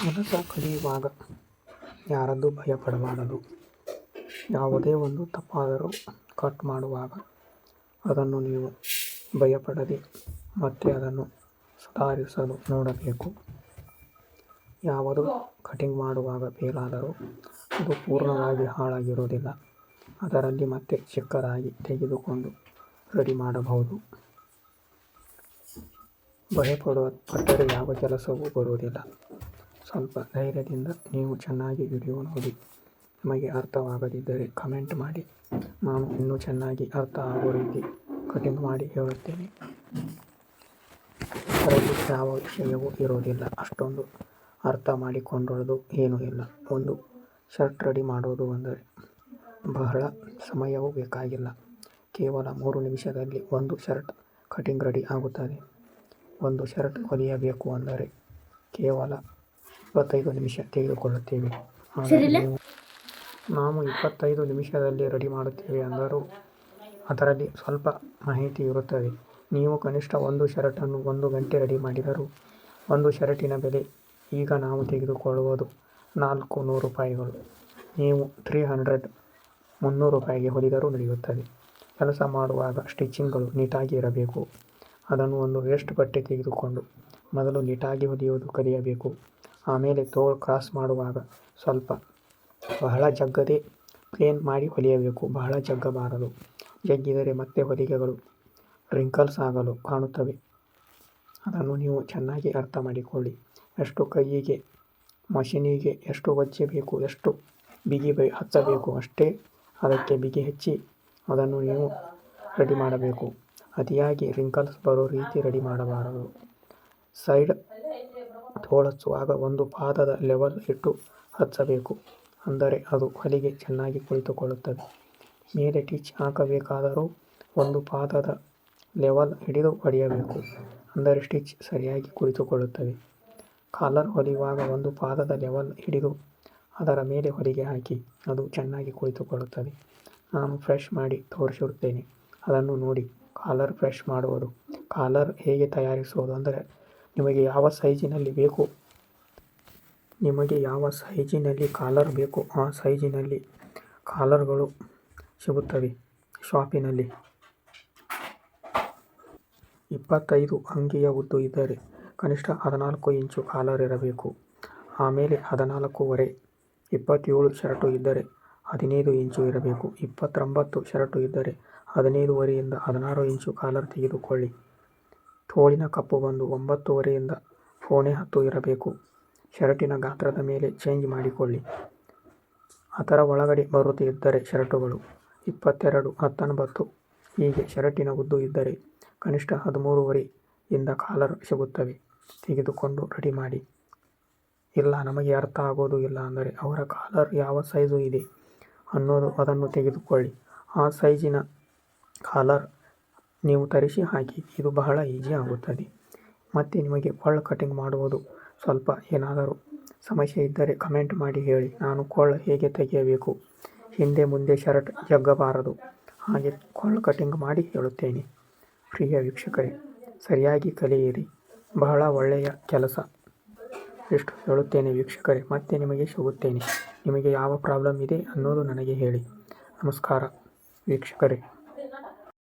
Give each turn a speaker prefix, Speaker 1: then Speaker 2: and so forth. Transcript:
Speaker 1: ಕೆಲಸ ಕಲಿಯುವಾಗ ಯಾರದ್ದೂ ಭಯಪಡಬಾರದು. ಯಾವುದೇ ಒಂದು ತಪ್ಪಾದರೂ ಕಟ್ ಮಾಡುವಾಗ ಅದನ್ನು ನೀವು ಭಯಪಡದೆ ಮತ್ತೆ ಅದನ್ನು ಸುಧಾರಿಸಲು ನೋಡಬೇಕು. ಯಾವುದು ಕಟಿಂಗ್ ಮಾಡುವಾಗ ಫೇಲಾದರೂ ಅದು ಪೂರ್ಣವಾಗಿ ಹಾಳಾಗಿರುವುದಿಲ್ಲ. ಅದರಲ್ಲಿ ಮತ್ತೆ ಚಿಕ್ಕದಾಗಿ ತೆಗೆದುಕೊಂಡು ರೆಡಿ ಮಾಡಬಹುದು. ಭಯಪಡುವ ಪಟ್ಟರೆ ಯಾವ ಕೆಲಸವೂ ಬರುವುದಿಲ್ಲ. ಸ್ವಲ್ಪ ಧೈರ್ಯದಿಂದ ನೀವು ಚೆನ್ನಾಗಿ ವಿಡಿಯೋ ನೋಡಿ. ನಮಗೆ ಅರ್ಥವಾಗದಿದ್ದರೆ ಕಮೆಂಟ್ ಮಾಡಿ. ನಾನು ಇನ್ನೂ ಚೆನ್ನಾಗಿ ಅರ್ಥ ಆಗೋ ರೀತಿ ಕಟಿಂಗ್ ಮಾಡಿ ಹೇಳುತ್ತೇನೆ. ಅದರಲ್ಲಿ ಯಾವ ವಿಷಯವೂ ಇರೋದಿಲ್ಲ ಅಷ್ಟೊಂದು ಅರ್ಥ ಮಾಡಿಕೊಂಡಿರೋದು ಏನೂ ಇಲ್ಲ. ಒಂದು ಶರ್ಟ್ ರೆಡಿ ಮಾಡೋದು ಅಂದರೆ ಬಹಳ ಸಮಯವೂ ಬೇಕಾಗಿಲ್ಲ. ಕೇವಲ ಮೂರು ನಿಮಿಷದಲ್ಲಿ ಒಂದು ಶರ್ಟ್ ಕಟಿಂಗ್ ರೆಡಿ ಆಗುತ್ತದೆ. ಒಂದು ಶರ್ಟ್ ಹೊಲಿಯಬೇಕು ಅಂದರೆ ಕೇವಲ ಇಪ್ಪತ್ತೈದು ನಿಮಿಷ ತೆಗೆದುಕೊಳ್ಳುತ್ತೇವೆ. ಆದರೆ ನೀವು ನಾವು ಇಪ್ಪತ್ತೈದು ನಿಮಿಷದಲ್ಲಿ ರೆಡಿ ಮಾಡುತ್ತೇವೆ ಅಂದರೂ ಅದರಲ್ಲಿ ಸ್ವಲ್ಪ ಮಾಹಿತಿ ಇರುತ್ತದೆ. ನೀವು ಕನಿಷ್ಠ ಒಂದು ಶರ್ಟನ್ನು ಒಂದು ಗಂಟೆ ರೆಡಿ ಮಾಡಿದರೂ ಒಂದು ಶರ್ಟಿನ ಬೆಲೆ ಈಗ ನಾವು ತೆಗೆದುಕೊಳ್ಳುವುದು ನಾಲ್ಕು ನೂರು ರೂಪಾಯಿಗಳು. ನೀವು ತ್ರೀ ಹಂಡ್ರೆಡ್ ಮುನ್ನೂರು ರೂಪಾಯಿಗೆ ಹೊಲಿದರೂ ನಡೆಯುತ್ತದೆ. ಕೆಲಸ ಮಾಡುವಾಗ ಸ್ಟಿಚಿಂಗ್ಗಳು ನೀಟಾಗಿ ಇರಬೇಕು. ಅದನ್ನು ಒಂದು ವೇಸ್ಟ್ ಬಟ್ಟೆ ತೆಗೆದುಕೊಂಡು ಮೊದಲು ನೀಟಾಗಿ ಹೊಲಿಯುವುದು ಕಲಿಯಬೇಕು. ಆಮೇಲೆ ತೋಳು ಕ್ರಾಸ್ ಮಾಡುವಾಗ ಸ್ವಲ್ಪ ಬಹಳ ಜಗ್ಗದೆ ಪ್ಲೇನ್ ಮಾಡಿ ಹೊಲಿಯಬೇಕು. ಬಹಳ ಜಗ್ಗಬಾರದು. ಜಗ್ಗಿದರೆ ಮತ್ತೆ ಹೊಲಿಗೆಗಳು ರಿಂಕಲ್ಸ್ ಆಗಲು ಕಾಣುತ್ತವೆ. ಅದನ್ನು ನೀವು ಚೆನ್ನಾಗಿ ಅರ್ಥ ಮಾಡಿಕೊಳ್ಳಿ. ಎಷ್ಟು ಕೈಯಿಗೆ ಮಷಿನಿಗೆ ಎಷ್ಟು ಒಜ್ಜಬೇಕು ಎಷ್ಟು ಬಿಗಿ ಬೈ, ಹಚ್ಚಬೇಕು ಅಷ್ಟೇ ಅದಕ್ಕೆ ಬಿಗಿ ಹೆಚ್ಚಿ ಅದನ್ನು ನೀವು ರೆಡಿ ಮಾಡಬೇಕು. ಅತಿಯಾಗಿ ರಿಂಕಲ್ಸ್ ಬರೋ ರೀತಿ ರೆಡಿ ಮಾಡಬಾರದು. ಸೈಡ್ ತೋಳಚ್ಚುವಾಗ ಒಂದು ಪಾದದ ಲೆವೆಲ್ ಇಟ್ಟು ಹಚ್ಚಬೇಕು. ಅಂದರೆ ಅದು ಹೊಲಿಗೆ ಚೆನ್ನಾಗಿ ಕುಳಿತುಕೊಳ್ಳುತ್ತದೆ. ಮೇಲೆ ಟಿಚ್ ಹಾಕಬೇಕಾದರೂ ಒಂದು ಪಾದದ ಲೆವೆಲ್ ಹಿಡಿದು ಹೊಡೆಯಬೇಕು. ಅಂದರೆ ಸ್ಟಿಚ್ ಸರಿಯಾಗಿ ಕುಳಿತುಕೊಳ್ಳುತ್ತದೆ. ಕಾಲರ್ ಹೊಲಿಯುವಾಗ ಒಂದು ಪಾದದ ಲೆವೆಲ್ ಹಿಡಿದು ಅದರ ಮೇಲೆ ಹೊಲಿಗೆ ಹಾಕಿ ಅದು ಚೆನ್ನಾಗಿ ಕುಳಿತುಕೊಳ್ಳುತ್ತದೆ. ನಾನು ಫ್ರೆಶ್ ಮಾಡಿ ತೋರಿಸಿರುತ್ತೇನೆ. ಅದನ್ನು ನೋಡಿ. ಕಾಲರ್ ಫ್ರೆಶ್ ಮಾಡುವುದು. ಕಾಲರ್ ಹೇಗೆ ತಯಾರಿಸುವುದು ಅಂದರೆ ನಿಮಗೆ ಯಾವ ಸೈಜಿನಲ್ಲಿ ಬೇಕು? ನಿಮಗೆ ಯಾವ ಸೈಜಿನಲ್ಲಿ ಕಾಲರ್ ಬೇಕು? ಆ ಸೈಜಿನಲ್ಲಿ ಕಾಲರ್ಗಳು ಸಿಗುತ್ತವೆ. ಶಾಪಿನಲ್ಲಿ ಇಪ್ಪತ್ತೈದು ಅಂಗಿಯ ಉದ್ದು ಇದ್ದರೆ ಕನಿಷ್ಠ ಹದಿನಾಲ್ಕು ಇಂಚು ಕಾಲರ್ ಇರಬೇಕು. ಆಮೇಲೆ ಹದಿನಾಲ್ಕೂವರೆ, ಇಪ್ಪತ್ತೇಳು ಶರ್ಟು ಇದ್ದರೆ ಹದಿನೈದು ಇಂಚು ಇರಬೇಕು. ಇಪ್ಪತ್ತೊಂಬತ್ತು ಶರ್ಟು ಇದ್ದರೆ ಹದಿನೈದುವರೆಯಿಂದ ಹದಿನಾರು ಇಂಚು ಕಾಲರ್ ತೆಗೆದುಕೊಳ್ಳಿ. ತೋಳಿನ ಕಪ್ಪು ಬಂದು ಒಂಬತ್ತುವರೆಯಿಂದ ಫೋಣೆ ಹತ್ತು ಇರಬೇಕು. ಶರ್ಟಿನ ಗಾತ್ರದ ಮೇಲೆ ಚೇಂಜ್ ಮಾಡಿಕೊಳ್ಳಿ. ಅದರ ಒಳಗಡೆ ಬರುತ್ತೆ ಇದ್ದರೆ ಶರ್ಟುಗಳು. ಇಪ್ಪತ್ತೆರಡು, ಹತ್ತೊಂಬತ್ತು ಹೀಗೆ ಶರ್ಟಿನ ಉದ್ದು ಇದ್ದರೆ ಕನಿಷ್ಠ ಹದಿಮೂರುವರೆ ಇಂದ ಕಾಲರ್ ಸಿಗುತ್ತವೆ. ತೆಗೆದುಕೊಂಡು ರೆಡಿ ಮಾಡಿ. ಇಲ್ಲ, ನಮಗೆ ಅರ್ಥ ಆಗೋದು ಇಲ್ಲ ಅಂದರೆ ಅವರ ಕಾಲರ್ ಯಾವ ಸೈಜು ಇದೆ ಅನ್ನೋದು ಅದನ್ನು ತೆಗೆದುಕೊಳ್ಳಿ. ಆ ಸೈಜಿನ ಕಾಲರ್ ನೀವು ತರಿಸಿ ಹಾಕಿ, ಇದು ಬಹಳ ಈಜಿ ಆಗುತ್ತದೆ. ಮತ್ತು ನಿಮಗೆ ಕೊಳ್ಳ ಕಟಿಂಗ್ ಮಾಡುವುದು ಸ್ವಲ್ಪ ಏನಾದರೂ ಸಮಸ್ಯೆ ಇದ್ದರೆ ಕಮೆಂಟ್ ಮಾಡಿ ಹೇಳಿ, ನಾನು ಕೊಳ್ಳ ಹೇಗೆ ತೆಗೆಯಬೇಕು? ಹಿಂದೆ ಮುಂದೆ ಶರ್ಟ್ ಜಗ್ಗಬಾರದು. ಹಾಗೆ ಕೊಳ್ಳ ಕಟಿಂಗ್ ಮಾಡಿ ಹೇಳುತ್ತೇನೆ. ಪ್ರಿಯ ವೀಕ್ಷಕರೇ, ಸರಿಯಾಗಿ ಕಲಿಯಿರಿ. ಬಹಳ ಒಳ್ಳೆಯ ಕೆಲಸ. ಎಷ್ಟು ಹೇಳುತ್ತೇನೆ ವೀಕ್ಷಕರೇ, ಮತ್ತೆ ನಿಮಗೆ ಸಿಗುತ್ತೇನೆ. ನಿಮಗೆ ಯಾವ ಪ್ರಾಬ್ಲಮ್ ಇದೆ ಅನ್ನೋದು ನನಗೆ ಹೇಳಿ. ನಮಸ್ಕಾರ ವೀಕ್ಷಕರೇ.